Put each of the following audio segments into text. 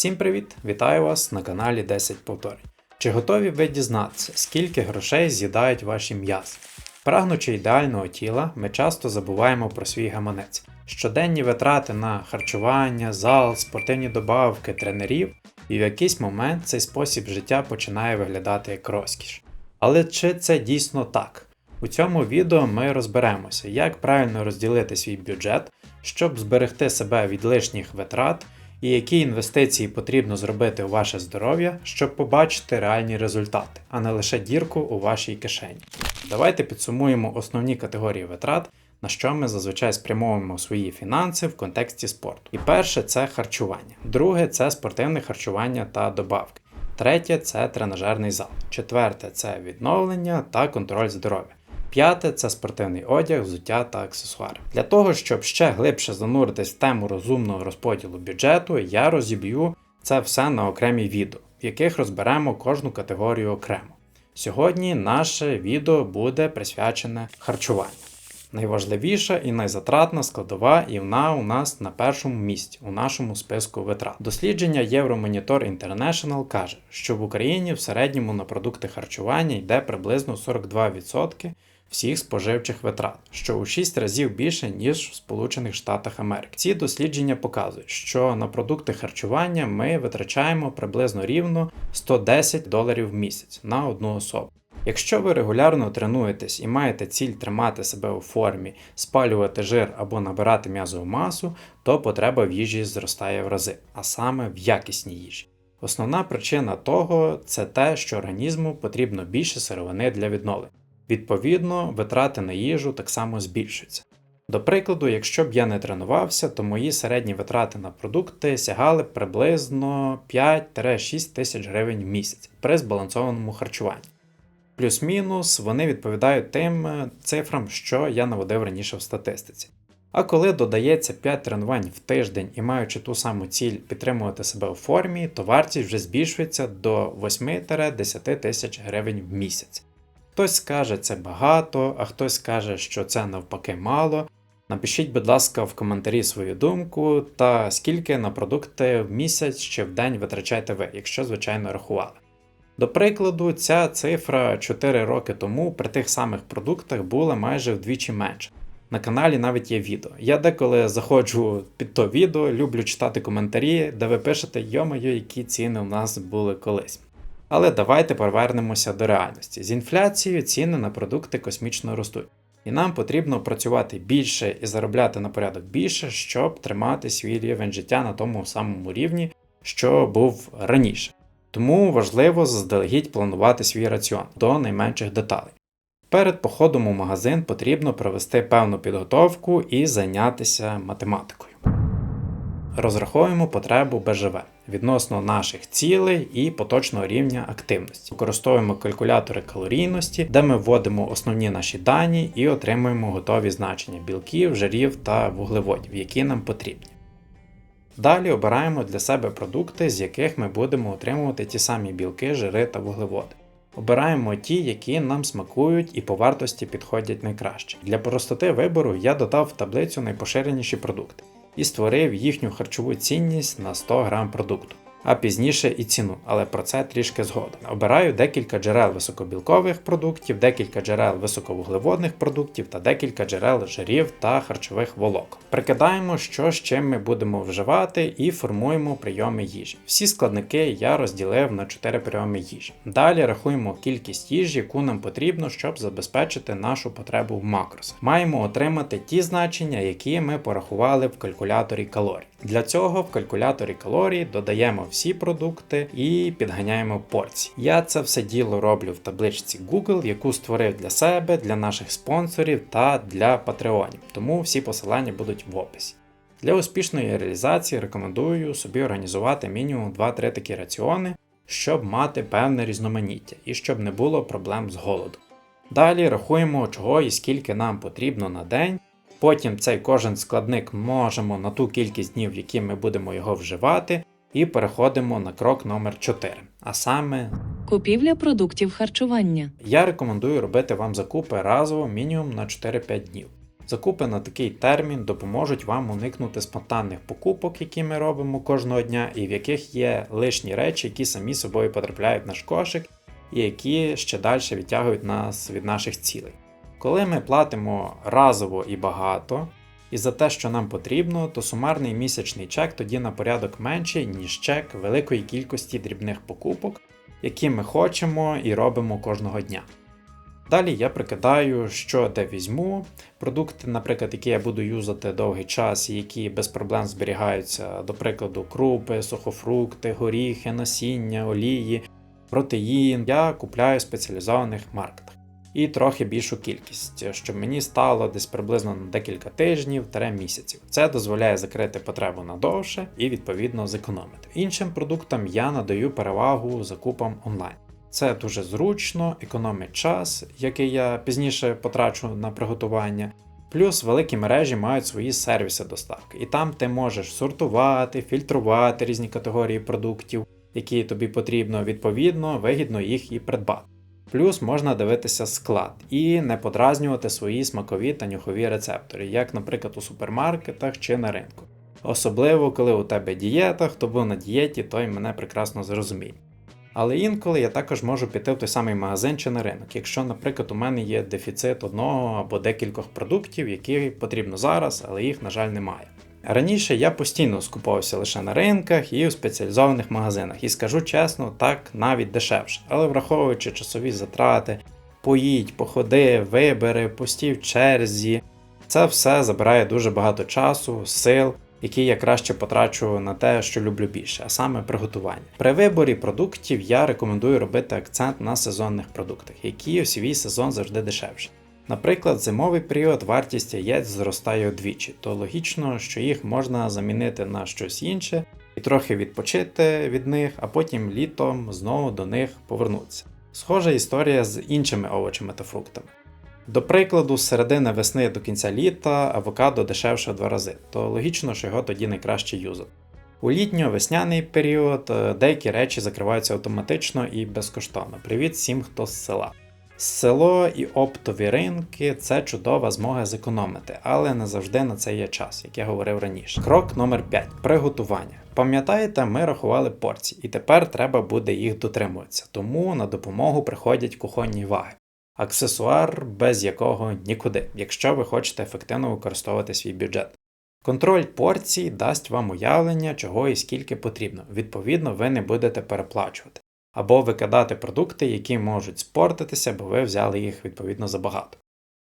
Всім привіт! Вітаю вас на каналі 10 повторень. Чи готові ви дізнатися, скільки грошей з'їдають ваші м'язи? Прагнучи ідеального тіла, ми часто забуваємо про свій гаманець. Щоденні витрати на харчування, зал, спортивні добавки, тренерів, і в якийсь момент цей спосіб життя починає виглядати як розкіш. Але чи це дійсно так? У цьому відео ми розберемося, як правильно розділити свій бюджет, щоб зберегти себе від лишніх витрат, і які інвестиції потрібно зробити у ваше здоров'я, щоб побачити реальні результати, а не лише дірку у вашій кишені. Давайте підсумуємо основні категорії витрат, на що ми зазвичай спрямовуємо свої фінанси в контексті спорту. І перше це харчування, друге це спортивне харчування та добавки. Третє це тренажерний зал. Четверте це відновлення та контроль здоров'я. П'яте це спортивний одяг, взуття та аксесуари. Для того, щоб ще глибше зануритись в тему розумного розподілу бюджету, я розіб'ю це все на окремі відео, в яких розберемо кожну категорію окремо. Сьогодні наше відео буде присвячене харчуванню. Найважливіша і найзатратна складова, і вона у нас на першому місці у нашому списку витрат. Дослідження Euromonitor International каже, що в Україні в середньому на продукти харчування йде приблизно 42% всіх споживчих витрат, що у 6 разів більше, ніж в Сполучених Штатах Америки. Ці дослідження показують, що на продукти харчування ми витрачаємо приблизно рівно 110 доларів в місяць на одну особу. Якщо ви регулярно тренуєтесь і маєте ціль тримати себе у формі, спалювати жир або набирати м'язову масу, то потреба в їжі зростає в рази, а саме в якісній їжі. Основна причина того це те, що організму потрібно більше сировини для відновлення. Відповідно, витрати на їжу так само збільшуються. До прикладу, якщо б я не тренувався, то мої середні витрати на продукти сягали б приблизно 5-6 тисяч гривень в місяць при збалансованому харчуванні. Плюс-мінус вони відповідають тим е, цифрам, що я наводив раніше в статистиці. А коли додається 5 тренувань в тиждень і маючи ту саму ціль підтримувати себе у формі, то вартість вже збільшується до 8-10 тисяч гривень в місяць. Хтось скаже це багато, а хтось скаже, що це навпаки мало. Напишіть, будь ласка, в коментарі свою думку та скільки на продукти в місяць чи в день витрачаєте ви, якщо, звичайно, рахували. До прикладу, ця цифра 4 роки тому при тих самих продуктах була майже вдвічі менша. На каналі навіть є відео. Я деколи заходжу під то відео, люблю читати коментарі, де ви пишете, йомою, які ціни у нас були колись. Але давайте повернемося до реальності. З інфляцією ціни на продукти космічно ростуть, і нам потрібно працювати більше і заробляти на порядок більше, щоб тримати свій рівень життя на тому самому рівні, що був раніше. Тому важливо заздалегідь планувати свій раціон до найменших деталей. Перед походом у магазин потрібно провести певну підготовку і зайнятися математикою. Розраховуємо потребу БЖВ відносно наших цілей і поточного рівня активності. Використовуємо калькулятори калорійності, де ми вводимо основні наші дані і отримуємо готові значення білків, жирів та вуглеводів, які нам потрібні. Далі обираємо для себе продукти, з яких ми будемо отримувати ті самі білки, жири та вуглеводи. Обираємо ті, які нам смакують і по вартості підходять найкраще. Для простоти вибору я додав в таблицю найпоширеніші продукти і створив їхню харчову цінність на 100 грам продукту, а пізніше і ціну, але про це трішки згодом. Обираю декілька джерел високобілкових продуктів, декілька джерел високовуглеводних продуктів та декілька джерел жирів та харчових волокон. Прикидаємо, що з чим ми будемо вживати, і формуємо прийоми їжі. Всі складники я розділив на 4 прийоми їжі. Далі рахуємо кількість їжі, яку нам потрібно, щоб забезпечити нашу потребу в макросах. Маємо отримати ті значення, які ми порахували в калькуляторі калорій. Для цього в калькуляторі калорій додаємо всі продукти і підганяємо порції. Я це все діло роблю в табличці Google, яку створив для себе, для наших спонсорів та для патреонів, тому всі посилання будуть в описі. Для успішної реалізації рекомендую собі організувати мінімум 2-3 такі раціони, щоб мати певне різноманіття і щоб не було проблем з голодом. Далі рахуємо, чого і скільки нам потрібно на день. Потім цей кожен складник можемо на ту кількість днів, які ми будемо його вживати, і переходимо на крок номер 4 А саме, Купівля продуктів харчування. я рекомендую робити вам закупи разово мінімум на 4-5 днів. Закупи на такий термін допоможуть вам уникнути спонтанних покупок, які ми робимо кожного дня, і в яких є лишні речі, які самі собою потрапляють в наш кошик, і які ще далі відтягують нас від наших цілей. Коли ми платимо разово і багато, і за те, що нам потрібно, то сумарний місячний чек тоді на порядок менший, ніж чек великої кількості дрібних покупок, які ми хочемо і робимо кожного дня. Далі я прикидаю, що де візьму. Продукти, наприклад, які я буду юзати довгий час і які без проблем зберігаються, до прикладу, крупи, сухофрукти, горіхи, насіння, олії, протеїн, я купляю в спеціалізованих маркетах. І трохи більшу кількість, щоб мені стало десь приблизно на декілька тижнів та місяців. Це дозволяє закрити потребу надовше і відповідно зекономити. Іншим продуктам я надаю перевагу закупам онлайн. Це дуже зручно, економить час, який я пізніше потрачу на приготування. Плюс великі мережі мають свої сервіси доставки, і там ти можеш сортувати, фільтрувати різні категорії продуктів, які тобі потрібно, відповідно, вигідно їх і придбати. Плюс можна дивитися склад і не подразнювати свої смакові та нюхові рецептори, як, наприклад, у супермаркетах чи на ринку. Особливо, коли у тебе дієта, хто був на дієті, той мене прекрасно зрозуміє. Але інколи я також можу піти в той самий магазин чи на ринок, якщо, наприклад, у мене є дефіцит одного або декількох продуктів, які потрібно зараз, але їх, на жаль, немає. Раніше я постійно скуповувався лише на ринках і у спеціалізованих магазинах, і скажу чесно, так навіть дешевше. Але враховуючи часові затрати, поїдь, походи, вибери, постій в черзі, це все забирає дуже багато часу, сил, які я краще потрачу на те, що люблю більше, а саме приготування. При виборі продуктів я рекомендую робити акцент на сезонних продуктах, які у свій сезон завжди дешевші. Наприклад, зимовий період вартість яєць зростає удвічі, то логічно, що їх можна замінити на щось інше і трохи відпочити від них, а потім літом знову до них повернутися. Схожа історія з іншими овочами та фруктами. До прикладу, з середини весни до кінця літа авокадо дешевше в два рази, то логічно, що його тоді найкраще юзати. У літньо-весняний період е, деякі речі закриваються автоматично і безкоштовно. Привіт всім, хто з села. Село і оптові ринки це чудова змога зекономити, але не завжди на це є час, як я говорив раніше. Крок номер 5 приготування. Пам'ятаєте, ми рахували порції, і тепер треба буде їх дотримуватися, тому на допомогу приходять кухонні ваги. Аксесуар, без якого нікуди, якщо ви хочете ефективно використовувати свій бюджет. Контроль порцій дасть вам уявлення, чого і скільки потрібно. Відповідно, ви не будете переплачувати або викидати продукти, які можуть спортитися, бо ви взяли їх відповідно забагато.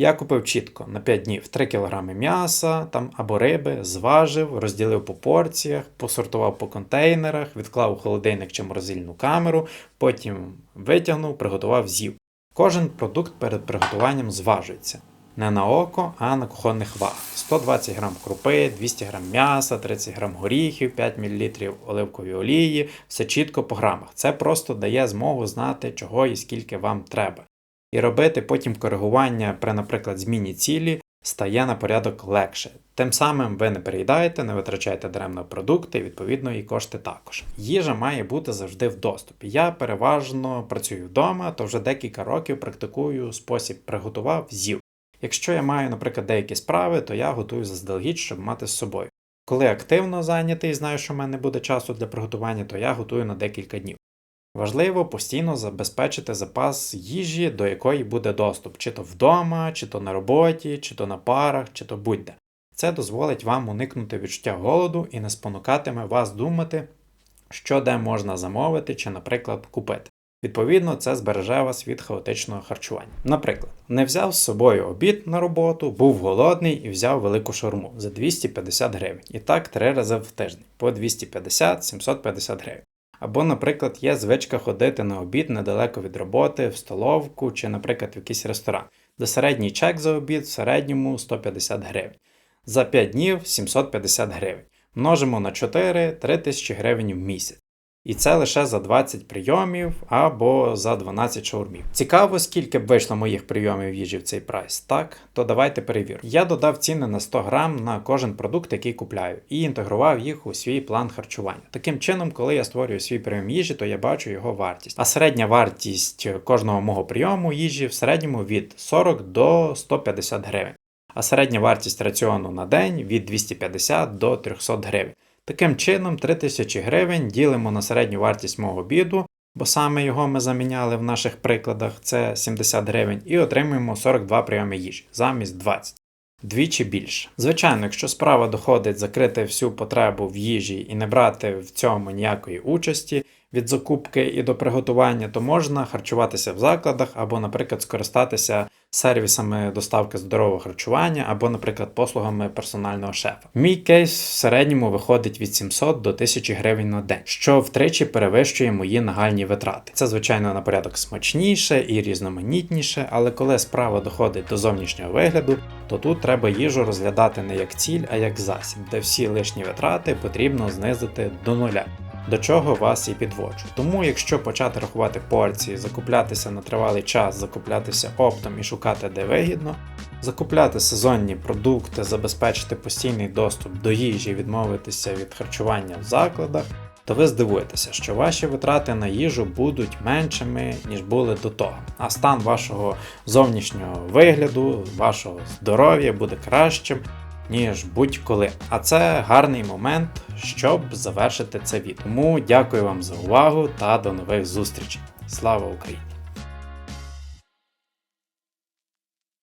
Я купив чітко на 5 днів 3 кг м'яса там, або риби, зважив, розділив по порціях, посортував по контейнерах, відклав у холодильник чи морозильну камеру, потім витягнув, приготував з'їв. Кожен продукт перед приготуванням зважується. Не на око, а на кухонних вагах. 120 г крупи, 200 г м'яса, 30 г горіхів, 5 мл оливкової олії, все чітко по грамах. Це просто дає змогу знати, чого і скільки вам треба. І робити потім коригування при, наприклад, зміні цілі стає на порядок легше. Тим самим ви не переїдаєте, не витрачаєте даремно продукти, відповідно, і кошти також. Їжа має бути завжди в доступі. Я переважно працюю вдома, то вже декілька років практикую спосіб приготував, з'їв. Якщо я маю, наприклад, деякі справи, то я готую заздалегідь, щоб мати з собою. Коли активно зайнятий і знаю, що в мене буде часу для приготування, то я готую на декілька днів. Важливо постійно забезпечити запас їжі, до якої буде доступ, чи то вдома, чи то на роботі, чи то на парах, чи то будь-де. Це дозволить вам уникнути відчуття голоду і не спонукатиме вас думати, що де можна замовити чи, наприклад, купити. Відповідно, це збереже вас від хаотичного харчування. Наприклад, не взяв з собою обід на роботу, був голодний і взяв велику шаурму за 250 гривень. І так три рази в тиждень по 250-750 гривень. Або, наприклад, є звичка ходити на обід недалеко від роботи, в столовку чи, наприклад, в якийсь ресторан, де середній чек за обід в середньому 150 гривень. За 5 днів 750 гривень. Множимо на 4 3000 гривень в місяць. І це лише за 20 прийомів або за 12 шаурмів. Цікаво, скільки б вийшло моїх прийомів їжі в цей прайс, так? То давайте перевіримо. Я додав ціни на 100 грам на кожен продукт, який купляю, і інтегрував їх у свій план харчування. Таким чином, коли я створюю свій прийом їжі, то я бачу його вартість. А середня вартість кожного мого прийому їжі в середньому від 40 до 150 гривень. а середня вартість раціону на день від 250 до 300 гривень. Таким чином, 3000 гривень ділимо на середню вартість мого обіду, бо саме його ми заміняли в наших прикладах, це 70 гривень, і отримуємо 42 прийоми їжі замість 20. Двічі більше. Звичайно, якщо справа доходить закрити всю потребу в їжі і не брати в цьому ніякої участі від закупки і до приготування, то можна харчуватися в закладах або, наприклад, скористатися сервісами доставки здорового харчування або, наприклад, послугами персонального шефа. Мій кейс в середньому виходить від 700 до 1000 гривень на день, що втричі перевищує мої нагальні витрати. Це, звичайно, на порядок смачніше і різноманітніше, але коли справа доходить до зовнішнього вигляду, то тут треба їжу розглядати не як ціль, а як засіб, де всі лишні витрати потрібно знизити до нуля. До чого вас і підводжу. Тому, якщо почати рахувати порції, закуплятися на тривалий час, закуплятися оптом і шукати де вигідно, закупляти сезонні продукти, забезпечити постійний доступ до їжі, відмовитися від харчування в закладах, то ви здивуєтеся, що ваші витрати на їжу будуть меншими, ніж були до того. А стан вашого зовнішнього вигляду, вашого здоров'я буде кращим, ніж будь-коли. А це гарний момент, щоб завершити це відео. Тому дякую вам за увагу та до нових зустрічей. Слава Україні!